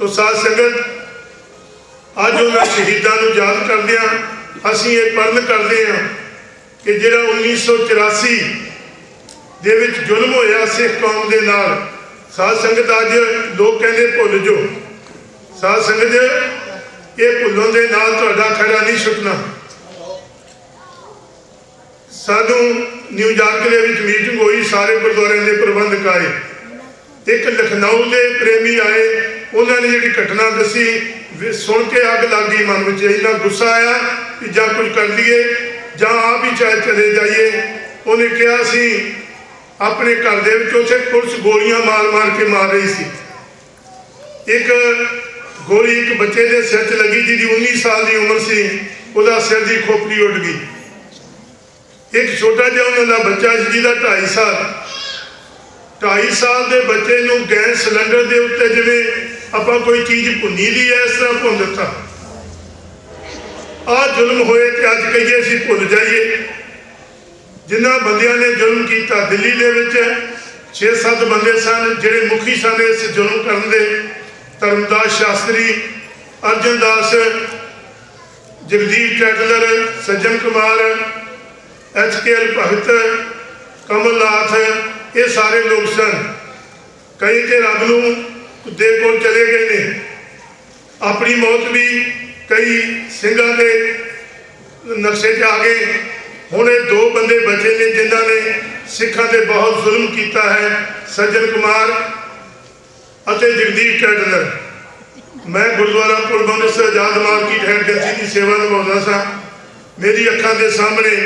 ਤੋ ਸਾਧ ਸੰਗਤ, ਅੱਜ ਉਹਨਾਂ ਸ਼ਹੀਦਾਂ ਨੂੰ ਯਾਦ ਕਰਦੇ ਹਾਂ, ਅਸੀਂ ਇਹ ਪਰਨ ਕਰਦੇ ਹਾਂ ਕਿ ਜਿਹੜਾ 1984 ਦੇ ਵਿੱਚ ਜ਼ੁਲਮ ਹੋਇਆ ਸਿੱਖ ਕੌਮ ਦੇ ਨਾਲ, ਸਾਧ ਸੰਗਤ ਅੱਜ ਲੋਕ ਕਹਿੰਦੇ ਭੁੱਲ ਜੋ। ਸਾਧ ਸੰਗਤ, ਇਹ ਭੁੱਲਣ ਦੇ ਨਾਲ ਤੁਹਾਡਾ ਖੜਾ ਨਹੀਂ ਛੁੱਟਣਾ। ਸਾਨੂੰ ਨਿਊਯਾਰਕ ਦੇ ਵਿੱਚ ਮੀਟਿੰਗ ਹੋਈ, ਸਾਰੇ ਗੁਰਦੁਆਰਿਆਂ ਦੇ ਪ੍ਰਬੰਧਕ ਆਏ। ਇੱਕ ਲਖਨਊ ਦੇ ਪ੍ਰੇਮੀ ਆਏ ਉਹਨਾਂ ਨੇ ਜਿਹੜੀ ਘਟਨਾ ਦੱਸੀ ਸੁਣ ਕੇ ਅੱਗ ਲੱਗ ਗਈ ਮਨ ਵਿੱਚ, ਇੰਨਾ ਗੁੱਸਾ ਆਇਆ ਕਿ ਜਾਂ ਕੁਝ ਕਰ ਲਈਏ, ਜਾਂ ਆਪ ਹੀ ਚਾਹੇ ਚਲੇ ਜਾਈਏ। ਉਹਨੇ ਕਿਹਾ ਸੀ, ਆਪਣੇ ਘਰ ਦੇ ਵਿੱਚ ਉਸੇ ਪੁਲਿਸ ਗੋਲੀਆਂ ਮਾਰ-ਮਾਰ ਕੇ ਮਾਰ ਰਹੀ ਸੀ। ਇੱਕ ਗੋਲੀ ਇੱਕ ਬੱਚੇ ਦੇ ਸਿਰ 'ਚ ਲੱਗੀ, ਜਿਹਦੀ 19 ਸਾਲ ਦੀ ਉਮਰ ਸੀ, ਉਹਦਾ ਸਿਰ ਦੀ ਖੋਪੜੀ ਉੱਡ ਗਈ। ਇੱਕ ਛੋਟਾ ਜਿਹਾ ਉਹਨਾਂ ਦਾ ਬੱਚਾ ਸੀ, ਜਿਹਦਾ 2.5 ਸਾਲ 2.5 ਸਾਲ ਦੇ ਬੱਚੇ ਨੂੰ ਗੈਸ ਸਿਲੰਡਰ ਦੇ ਉੱਤੇ ਜਿਵੇਂ ਆਪਾਂ ਕੋਈ ਚੀਜ਼ ਭੁੰਨੀ ਦੀ ਐ ਇਸ ਤਰ੍ਹਾਂ ਭੁੰਨ ਦਿੱਤਾ। ਆ ਜ਼ੁਲਮ ਹੋਏ ਤੇ ਅੱਜ ਕਹੀਏ ਅਸੀਂ ਭੁੱਲ ਜਾਈਏ। ਜਿਨ੍ਹਾਂ ਬੰਦਿਆਂ ਨੇ ਜ਼ੁਲਮ ਕੀਤਾ ਦਿੱਲੀ ਦੇ ਵਿੱਚ 6-7 ਬੰਦੇ ਸਨ, ਜਿਹੜੇ ਮੁਖੀ ਸਨ ਇਸ ਜ਼ੁਲਮ ਕਰਨ ਦੇ। Dharamdas Shastri, Arjan Das, Jagdeep Tytler, Sajjan Kumar H K L Bhagat, Kamal Nath, ਇਹ ਸਾਰੇ ਲੋਕ ਸਨ। ਕਈ ਤੇ ਰੱਬ ਨੂੰ ਦੇ ਕੋਲ ਚਲੇ ਗਏ ਨੇ। ਆਪਣੀ ਮੌਤ ਵੀ ਕਈ ਸਿੰਘਾਂ ਦੇ ਨਕਸ਼ੇ 'ਚ ਆ ਗਏ। ਹੁਣ ਇਹ ਦੋ ਬੰਦੇ ਬਚੇ ਨੇ ਜਿਨ੍ਹਾਂ ਨੇ ਸਿੱਖਾਂ ਤੇ ਬਹੁਤ ਜ਼ੁਲਮ ਕੀਤਾ ਹੈ, ਸੱਜਣ ਕੁਮਾਰ ਅਤੇ ਜਗਦੀਪ ਟੈਡਲਰ ਮੈਂ ਗੁਰਦੁਆਰਾ ਪੁਰਬੰਦ ਸੇ ਆਜ਼ਾਦ ਮਾਰਕੀਟ ਹੈਡ ਏਜੰਸੀ ਦੀ ਸੇਵਾ ਨਿਭਾਉਂਦਾ ਸਾਂ। ਮੇਰੀ ਅੱਖਾਂ ਦੇ ਸਾਹਮਣੇ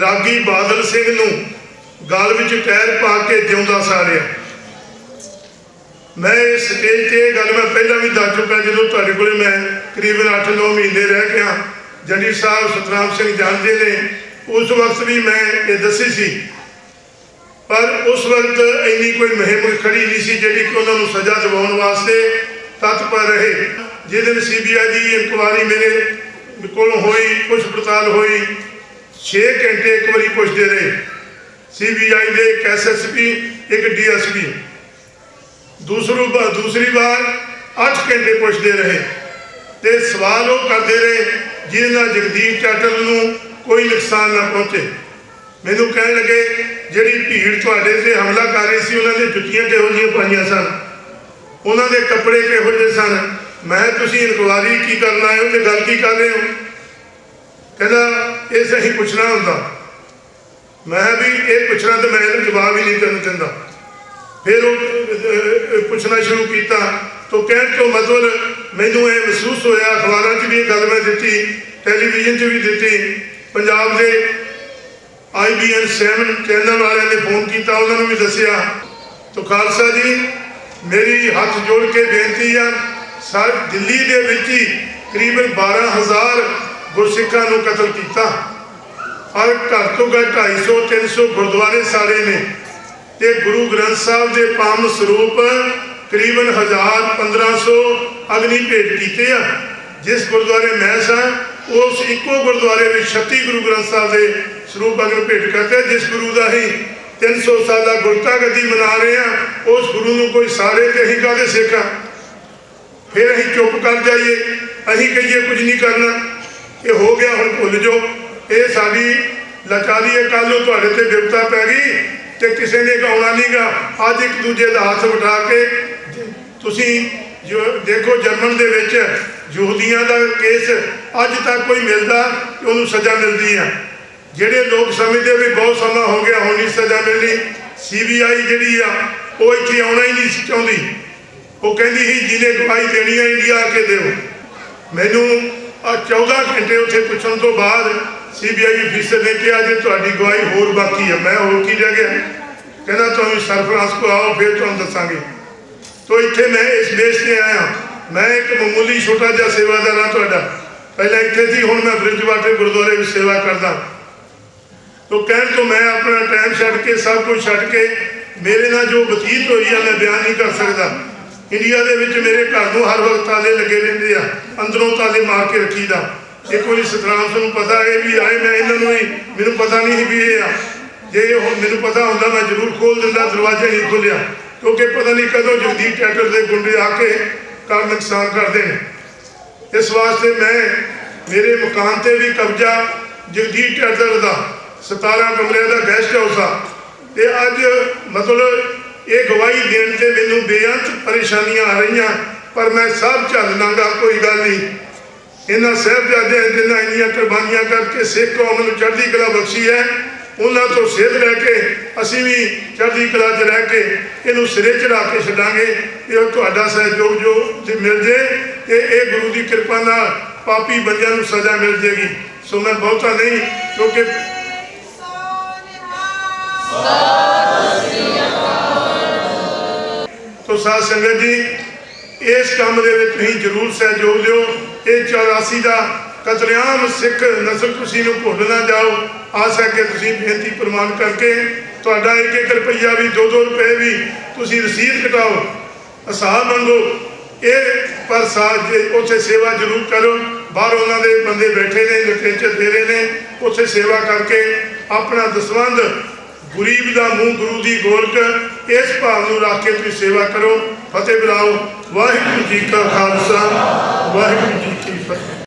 ਰਾਗੀ ਬਾਦਲ ਸਿੰਘ ਨੂੰ ਗਲ ਵਿੱਚ ਟਾਇਰ ਪਾ ਕੇ ਜਿਉਂਦਾ ਸਾਰਿਆ ਮੈਂ ਇਸ ਸਟੇਜ ਤੇ ਇਹ ਗੱਲ ਮੈਂ ਪਹਿਲਾਂ ਵੀ ਦੱਸ ਚੁੱਕਾ ਜਦੋਂ ਤੁਹਾਡੇ ਕੋਲੇ ਮੈਂ ਕਰੀਬਨ 8-9 ਮਹੀਨੇ ਰਹਿ ਗਿਆ। ਜੰਡੀ ਸਾਹਿਬ ਸਤਨਾਮ ਸਿੰਘ ਜਾਣਦੇ ਨੇ। ਉਸ ਵਕਤ ਵੀ ਮੈਂ ਇਹ ਦੱਸੀ ਸੀ। ਪਰ ਉਸ ਵਕਤ ਇੰਨੀ ਕੋਈ ਮੁਹਿੰਮ ਖੜੀ ਨਹੀਂ ਸੀ ਜਿਹੜੀ ਕਿ ਉਹਨਾਂ ਨੂੰ ਸਜ਼ਾ ਦਿਵਾਉਣ ਵਾਸਤੇ ਤਤਪਰ ਰਹੇ। ਜਿਸ ਦਿਨ ਸੀਬੀਆਈ ਦੀ ਇਨਕੁਆਰੀ ਮੇਰੇ ਕੋਲ ਹੋਈ, ਪੁੱਛ ਪੜਤਾਲ ਹੋਈ। 6 ਘੰਟੇ ਇੱਕ ਵਾਰੀ ਪੁੱਛਦੇ ਰਹੇ। ਸੀਬੀਆਈ ਦੇ ਇੱਕ ਐਸਐਸਪੀ ਇੱਕ ਡੀਐਸਪੀ ਦੂਸਰੂ ਵਾਰ ਦੂਸਰੀ ਵਾਰ 8 ਘੰਟੇ ਪੁੱਛਦੇ ਰਹੇ ਤੇ ਸਵਾਲ ਉਹ ਕਰਦੇ ਰਹੇ ਜਿਹਦੇ ਨਾਲ ਜਗਦੀਪ ਚਾਟਲ ਨੂੰ ਕੋਈ ਨੁਕਸਾਨ ਨਾ ਪਹੁੰਚੇ। ਮੈਨੂੰ ਕਹਿਣ ਲੱਗੇ, ਜਿਹੜੀ ਭੀੜ ਤੁਹਾਡੇ ਤੇ ਹਮਲਾ ਕਰ ਰਹੀ ਸੀ, ਉਹਨਾਂ ਦੇ ਜੁੱਤੀਆਂ ਕਿਹੋ ਜਿਹੀਆਂ ਪਾਈਆਂ ਸਨ? ਉਹਨਾਂ ਦੇ ਕੱਪੜੇ ਕਿਹੋ ਜਿਹੇ ਸਨ? ਮੈਂ ਤੁਸੀਂ ਇਨਕੁਆਰੀ ਕੀ ਕਰਨ ਆਏ ਹੋ ਤੇ ਗੱਲ ਕੀ ਕਰ ਰਹੇ ਹੋ? ਕਹਿੰਦਾ, ਇਹ ਸਹੀ ਪੁੱਛਣਾ ਹੁੰਦਾ। ਮੈਂ ਵੀ ਇਹ ਪੁੱਛਣਾ ਤੇ ਮੈਂ ਇਹਨੂੰ ਜਵਾਬ ਹੀ ਨਹੀਂ ਤੈਨੂੰ ਦਿੰਦਾ ਫਿਰ ਉਹ ਪੁੱਛਣਾ ਸ਼ੁਰੂ ਕੀਤਾ। ਤਾਂ ਕਹਿਣ ਤੋਂ ਮਤਲਬ ਮੈਨੂੰ ਇਹ ਮਹਿਸੂਸ ਹੋਇਆ, ਅਖਬਾਰਾਂ 'ਚ ਵੀ ਇਹ ਗੱਲ ਮੈਂ ਦਿੱਤੀ, ਟੈਲੀਵਿਜ਼ਨ 'ਚ ਵੀ ਦਿੱਤੀ, ਪੰਜਾਬ ਦੇ ਆਈਬੀਐਨ 7 ਚੈਨਲ ਵਾਲਿਆਂ ਨੇ ਫੋਨ ਕੀਤਾ, ਉਹਨਾਂ ਨੂੰ ਵੀ ਦੱਸਿਆ। ਤੋਂ ਖਾਲਸਾ ਜੀ, ਮੇਰੀ ਹੱਥ ਜੋੜ ਕੇ ਬੇਨਤੀ ਆ, ਸਰ, ਦਿੱਲੀ ਦੇ ਵਿੱਚ ਹੀ ਕਰੀਬਨ 12000 ਗੁਰਸਿੱਖਾਂ ਨੂੰ ਕਤਲ ਕੀਤਾ। ਔਰ ਘੱਟ ਤੋਂ ਘੱਟ 250 300 ਗੁਰਦੁਆਰੇ ਸਾੜੇ ਨੇ। ਤੇ ਗੁਰੂ ਗ੍ਰੰਥ ਸਾਹਿਬ ਦੇ ਪਾਵਨ ਸਰੂਪ ਕਰੀਬਨ 1000 1500 ਅਗਨੀ ਭੇਟ ਕੀਤੇ ਆ, ਜਿਸ ਗੁਰਦੁਆਰੇ ਮੈਂ ਸਾਂ, ਉਸ ਇੱਕੋ ਗੁਰਦੁਆਰੇ ਵਿੱਚ 36 ਗੁਰੂ ਗ੍ਰੰਥ ਸਾਹਿਬ ਦੇ ਸਰੂਪ ਅਗਨ ਭੇਟ ਕਰਦੇ ਜਿਸ ਗੁਰੂ ਦਾ ਹੀ 300 ਸਾਲਾ ਗੁਰਤਾ ਗੱਦੀ ਮਨਾ ਰਹੇ ਆ, ਉਸ ਗੁਰੂ ਨੂੰ ਕੋਈ ਸਾਰੇ ਤੇ ਅਸੀਂ ਕਾਹਦੇ ਸਿੱਖ? ਆ ਫਿਰ ਅਸੀਂ ਚੁੱਪ ਕਰ ਜਾਈਏ, ਅਸੀਂ ਕਹੀਏ ਕੁਝ ਨਹੀਂ ਕਰਨਾ ਇਹ ਹੋ ਗਿਆ ਹੁਣ ਭੁੱਲ ਜਾਓ, ਇਹ ਸਾਡੀ ਲਾਚਾਰੀ ਹੈ ਕੱਲ ਨੂੰ ਤੁਹਾਡੇ ਤੇ ਵਿਪਤਾ ਪੈ ਗਈ ਤੇ ਕਿਸੇ ਨੇ ਗਾਉਣਾ ਨਹੀਂਗਾ ਅੱਜ ਇੱਕ ਦੂਜੇ ਦਾ ਹੱਥ ਵਟਾ ਕੇ ਤੁਸੀਂ ਦੇਖੋ ਜਰਮਨ ਦੇ ਵਿੱਚ ਯਹੂਦੀਆਂ ਦਾ ਕੇਸ ਅੱਜ ਤੱਕ ਕੋਈ ਮਿਲਦਾ ਕਿ ਉਹਨੂੰ ਸਜ਼ਾ ਮਿਲਦੀ ਆ। ਜਿਹੜੇ ਲੋਕ ਸਮਝਦੇ ਵੀ ਬਹੁਤ ਸਮਾਂ ਹੋ ਗਿਆ, ਹੁਣ ਨਹੀਂ ਸਜ਼ਾ ਮਿਲਣੀ। ਸੀਬੀਆਈ ਜਿਹੜੀ ਆ, ਉਹ ਇੱਥੇ ਆਉਣਾ ਹੀ ਨਹੀਂ ਸੀ ਚਾਹੁੰਦੀ। ਉਹ ਕਹਿੰਦੀ ਸੀ, ਜਿਹਨੇ ਗਵਾਹੀ ਦੇਣੀ ਹੈ ਇੰਡੀਆ ਆ ਕੇ ਦਿਓ ਮੈਨੂੰ ਆ 14 ਘੰਟੇ ਉੱਥੇ ਪੁੱਛਣ ਤੋਂ ਬਾਅਦ ਸੀਬੀਆਈ ਅਫੀਸਰ ਨੇ ਕਿਹਾ ਜੇ, ਤੁਹਾਡੀ ਗਵਾਹੀ ਹੋਰ ਬਾਕੀ ਹੈ। ਮੈਂ ਹੋਰ ਕੀ ਰਹਿ ਗਿਆ? ਕਹਿੰਦਾ ਤੁਸੀਂ ਸਰਫਰਾਂਸ ਕੋ ਆਓ, ਫਿਰ ਤੁਹਾਨੂੰ ਦੱਸਾਂਗੇ। ਤੋ ਇੱਥੇ ਮੈਂ ਇਸ ਦੇਸ਼ ਤੇ ਆਇਆ ਮੈਂ ਇੱਕ ਮਾਮੂਲੀ ਛੋਟਾ ਜਿਹਾ ਸੇਵਾਦਾਰ ਹਾਂ ਤੁਹਾਡਾ। ਪਹਿਲਾਂ ਇੱਥੇ ਸੀ, ਹੁਣ ਮੈਂ ਬ੍ਰਿਜ ਵਾਟਰ ਗੁਰਦੁਆਰੇ ਵਿੱਚ ਸੇਵਾ ਕਰਦਾ ਤੋ ਕਹਿਣ ਤੋਂ ਮੈਂ ਆਪਣਾ ਟਾਈਮ ਛੱਡ ਕੇ, ਸਭ ਕੁਝ ਛੱਡ ਕੇ, ਮੇਰੇ ਨਾਲ ਜੋ ਬਤੀਤ ਹੋਈ ਆ, ਮੈਂ ਬਿਆਨ ਨਹੀਂ ਕਰ ਸਕਦਾ। ਇੰਡੀਆ ਦੇ ਵਿੱਚ ਮੇਰੇ ਘਰ ਨੂੰ ਹਰ ਵਕਤ ਤਾਲੇ ਲੱਗੇ ਰਹਿੰਦੇ ਆ। ਅੰਦਰੋਂ ਤਾਲੇ ਮਾਰ ਕੇ ਰੱਖੀਦਾ। ਇੱਕ ਵਾਰੀ ਸਤਰਾਮ ਸਿੰਘ ਨੂੰ ਪਤਾ ਇਹ ਵੀ ਆਏ, ਮੈਂ ਇਹਨਾਂ ਨੂੰ ਹੀ ਮੈਨੂੰ ਪਤਾ ਨਹੀਂ ਵੀ ਇਹ ਆ। ਜੇ ਇਹ ਹੁਣ ਮੈਨੂੰ ਪਤਾ ਹੁੰਦਾ, ਮੈਂ ਜ਼ਰੂਰ ਖੋਲ ਦਿੰਦਾ, ਦਰਵਾਜ਼ਾ ਨਹੀਂ ਖੋਲਿਆ। ਕਿਉਂਕਿ ਪਤਾ ਨਹੀਂ ਕਦੋਂ ਜਗਦੀਪ ਟੈਟਰ ਦੇ ਗੁੰਡੇ ਆ ਕੇ ਕਰ ਨੁਕਸਾਨ ਕਰਦੇ ਨੇ। ਇਸ ਵਾਸਤੇ ਮੈਂ ਮੇਰੇ ਮਕਾਨ ਤੇ ਵੀ ਕਬਜ਼ਾ ਜਗਜੀਤ ਟੈਟਰ ਦਾ 17 ਕਮਰੇ ਦਾ ਗੈਸਟ ਹਾਊਸ ਆ। ਤੇ ਅੱਜ ਮਤਲਬ ਇਹ ਗਵਾਹੀ ਦੇਣ ਤੇ ਮੈਨੂੰ ਬੇਅੰਤ ਪਰੇਸ਼ਾਨੀਆਂ ਆ ਰਹੀਆਂ, ਪਰ ਮੈਂ ਸਭ ਝੱਲ ਲਾਂਗਾ, ਕੋਈ ਗੱਲ ਨਹੀਂ। ਇਹਨਾਂ ਸਾਹਿਬਜ਼ਾਦਿਆਂ ਜਿਨ੍ਹਾਂ ਇੰਨੀਆਂ ਕੁਰਬਾਨੀਆਂ ਕਰਕੇ ਸਿੱਖ ਕੌਮ ਨੂੰ ਚੜ੍ਹਦੀ ਕਲਾ ਬਖਸ਼ੀ ਹੈ। ਉਹਨਾਂ ਤੋਂ ਸੇਧ ਲੈ ਕੇ ਅਸੀਂ ਵੀ ਚੜ੍ਹਦੀ ਕਲਾ 'ਚ ਰਹਿ ਕੇ ਇਹਨੂੰ ਸਿਰੇ ਚੜਾ ਕੇ ਛੱਡਾਂਗੇ। ਇਹ ਤੁਹਾਡਾ ਸਹਿਯੋਗ ਜੋ ਜੇ ਮਿਲ ਜੇ ਤੇ ਇਹ ਗੁਰੂ ਦੀ ਕਿਰਪਾ ਨਾਲ ਪਾਪੀ ਬੰਦਿਆਂ ਨੂੰ ਸਜ਼ਾ ਮਿਲ ਜੇਗੀ। ਸੋ ਮੈਂ ਬਹੁਤਾ ਨਹੀਂ, ਕਿਉਂਕਿ ਤੋ ਸਾਧ ਸੰਗਤ ਜੀ, ਇਸ ਕੰਮ ਦੇ ਵਿੱਚ ਤੁਸੀਂ ਜ਼ਰੂਰ ਸਹਿਯੋਗ ਦਿਓ। ਇਹ 84 ਦਾ ਕਤਲੇਆਮ ਸਿੱਖ ਨਸਲ ਤੁਸੀਂ ਨੂੰ ਭੁੱਲ ਨਾ ਜਾਓ। ਆ ਸਕੇ ਤੁਸੀਂ ਬੇਨਤੀ ਪ੍ਰਮਾਨ ਕਰਕੇ ਤੁਹਾਡਾ ਇੱਕ ਇੱਕ ਰੁਪਈਆ ਵੀ 2-2 ਰੁਪਏ ਵੀ ਤੁਸੀਂ ਰਸੀਦ ਕਟਾਓ। ਅਸਾਹ ਮੰਗੋ। ਇਹ ਪਰ ਸਾਜ ਉੱਥੇ ਸੇਵਾ ਜ਼ਰੂਰ ਕਰੋ। ਬਾਹਰ ਉਹਨਾਂ ਦੇ ਬੰਦੇ ਬੈਠੇ ਨੇ ਲਿਟਰੇਚਰ ਦੇ ਰਹੇ ਨੇ। ਉੱਥੇ ਸੇਵਾ ਕਰਕੇ ਆਪਣਾ ਦਸਵੰਦ ਗਰੀਬ ਦਾ ਮੂੰਹ ਗੁਰੂ ਦੀ ਗੋਲਕ ਇਸ ਭਾਵ ਨੂੰ ਰੱਖ ਕੇ ਤੁਸੀਂ ਸੇਵਾ ਕਰੋ। ਫਤਿਹ ਬੁਲਾਓ। ਵਾਹਿਗੁਰੂ ਜੀ ਕਾ ਖਾਲਸਾ, ਵਾਹਿਗੁਰੂ ਜੀ